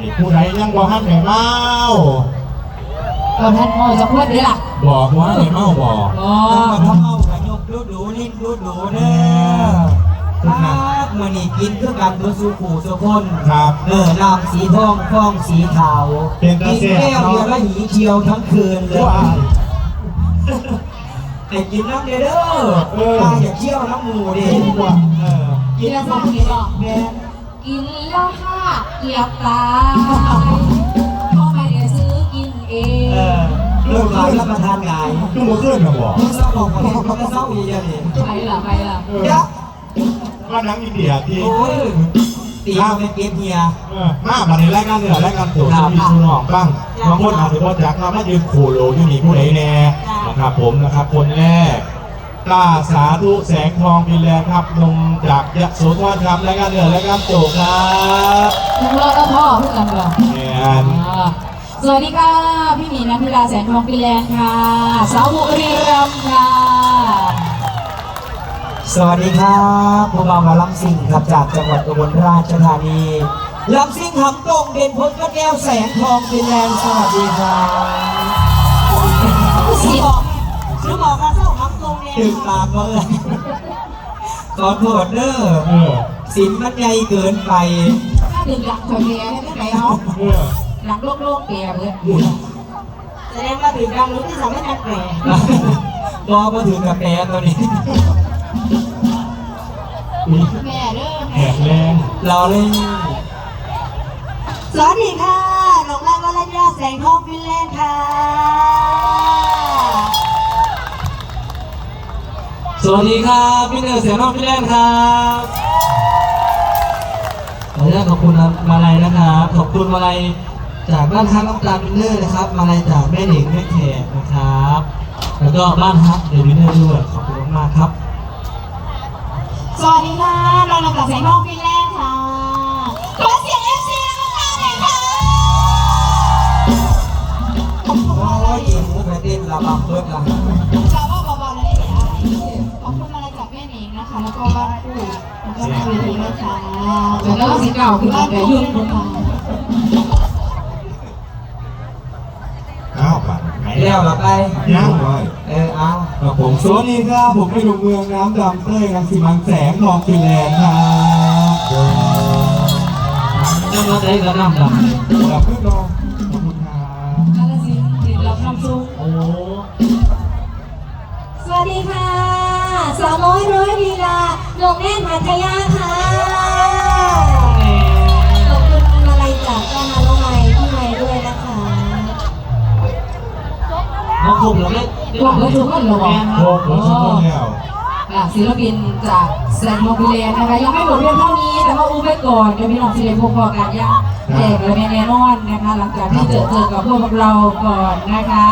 นี่ผู้ใดยังบ่ฮันได้เมาตอนท่านพ่อจะพูดได้ล่ะบอกว่าได้เมาบอกอ๋อเขาเอาขยกดูดูนี่ดูดูเด้อครับมื่อนี้กินคือกันตัวสูขู่สุคนครับเออน้ำสีทองฟองสีขาวเป็นตากินเสียแก้วเดียวแล้วหีเชียวทั้งคืนเลยว้ายแต่กินน้ำเด้อเด้อเออตาอย่าเชี่ยวน้ำหมูดิว่าเออกินแล้วฟังกินหรอแม่กินแล้วห้า เกียบตายพ่อไม่ได้ซื้อกินเอเองอลูกหลานรับประทานไงคือบ่ขึ้นนะบอกมึงเศร้าบอกเขาเขาก็เศร้าอีกอย่างนี้ไปล่ะไปล่ะเออเดี๋ยวว่านังอินเดียที่โอ้ยตีเอาไปเก็บเฮียมาบัดนี้รายการเหนือรายการตัวครับมีชูน้องบ้างบางคนอาจจะบ่าจักเรามายืนขู่โลอยู่นี่ผู้ใดแน่นะครับผมนะครับคนแรก กล้าสาธุแสงทองพินแลนด์ครับหนมจากยะโสธรครับรายการเหนือรายการโตครับถึงรอดแล้วพ่อพูดกันก่อนแอนอ่าสวัสดีค่ะพี่หมีนันทิราแสงทองปินแลนด์ค่ะ สาวบุรีรัมย์ค่ะสวัสดีครับผมเอามาลำสิงครับจากจังหวัดอุบลราชธานีลำสิงหำตรงเด่นพลก็แก้วแสงทองฟินแลนด์สวัสดีครับซื้อบอกซื้อบอกกันเศร้าหำ ตรงเนี่ยตื่นตามมาเลยขอโทษเด้อเออสินมันใหญ่เกินไปถ้าดื่มหลังถอยแย่ให้ไม่ไหนเอาเออหลังโลกโลกเปียเลยแสดงว่าถึงดังรู้ที่สามารถแปลบอมาถึงกับแปรตัวนี้แม่เด้อแหกแรงเราเล่นสวัสดีค่ะน้องลาวรัญญาแสงทองฟินแลนด์ค่ะ วัสดีครับพี่เนอร์เสียงน้องพี่แรกครับขออนุญาตขอบคุณมาลัยนะครับ ขอบคุณมาลัยจากบ้านฮักน้ำตาลวินเนอร์นะครับ มาลัยจากแม่หนิงแม่แขกนะครับ แล้วก็บ้านฮักเดวินเนอร์ด้วยขอบคุณมากๆครับสวัสดีค่ะเราลำกับแสงทองฟินแลนค่ะขอเสียงเอฟซีนะคะหน่อยค่ะโอ้ยยิงมุกเต้นระบำเบิดละชาวบ้านเบาๆนะ แล้วก็บ้านวีนะคะแล้วก็สีเก่าคือบ้านแต่ยุ่งคนทางอ้าวปัดไหนเลี้ยวเราไปยังเลยเออเอาครับผมสวัสดีครับผมเป็นหนุ่มเมืองน้ำดำเต้ยรังสิมันแสงทองฟินแลนด์ครับเจ้ามาได้ก็นำดำขอบคุณน้องขอบคุณครับกาลสินธุ์ติดรับน้ำซุปโอ้สวัสดีค่ะ สาวน้อยร้อยลีลาหลงแน่นหัทยาค่ะขอบคุณมาลัยจากกานาลงไม้ที่ใหม่ด้วยนะคะมาคุมเราไม่หลังแล้วทุกคนเหรอวะโหผมชอบแล้วอะศิลปินจากแสงทองพิเลนนะคะ ยังไม่หมดเพียงเท่านี้ แต่ว่าอุ้มไว้ก่อน เดี๋ยวพี่น้องศิลปินพวกพอกันยังแจกและแน่นอนนะคะ หลังจากที่เจอเจอกับพวกเราก่อนนะคะ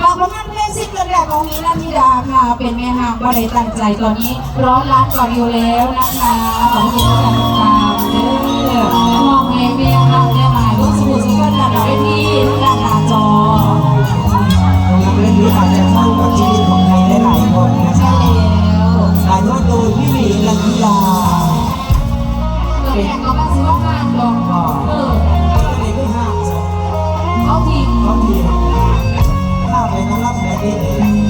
ฝากผลงานเพลงซิงเกิลแรกของมีนันทิดาค่ะ เป็นแม่ห้างบ่ได้ตั้งใจตอนนี้ร้อยล้านกว่าวิวแล้วนะคะขอบคุณทุกการติดตามเด้อมองให้แม่ห้างได้มาลูกสมุทรซิงเกิลหลังเวทีทุกด้านหน้าจอเรื่องนี้อาจจะเข้ากับชีวิตของใครหลายคนนะคใช่รับแล้วถ่ายทอดโดยพี่หมีลันทิยาเราแข่งกับบ้านซิว่างานดองกเออในที่ห้างเขาทีมเขาทีข้าไปน้ำ รับแบบนี้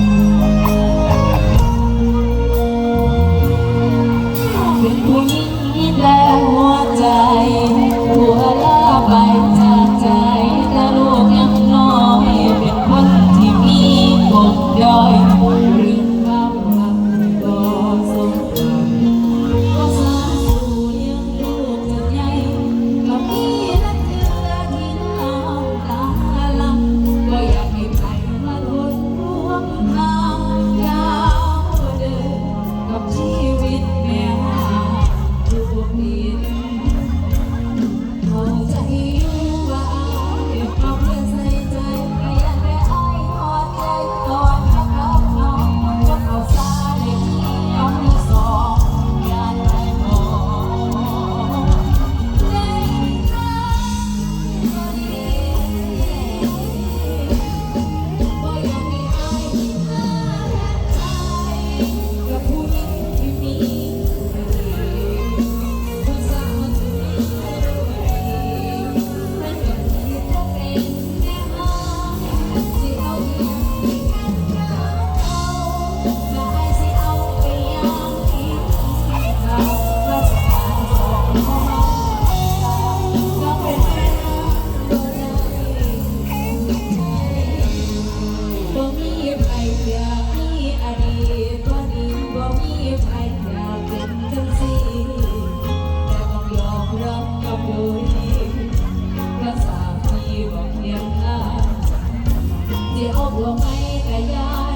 ไปกระยาน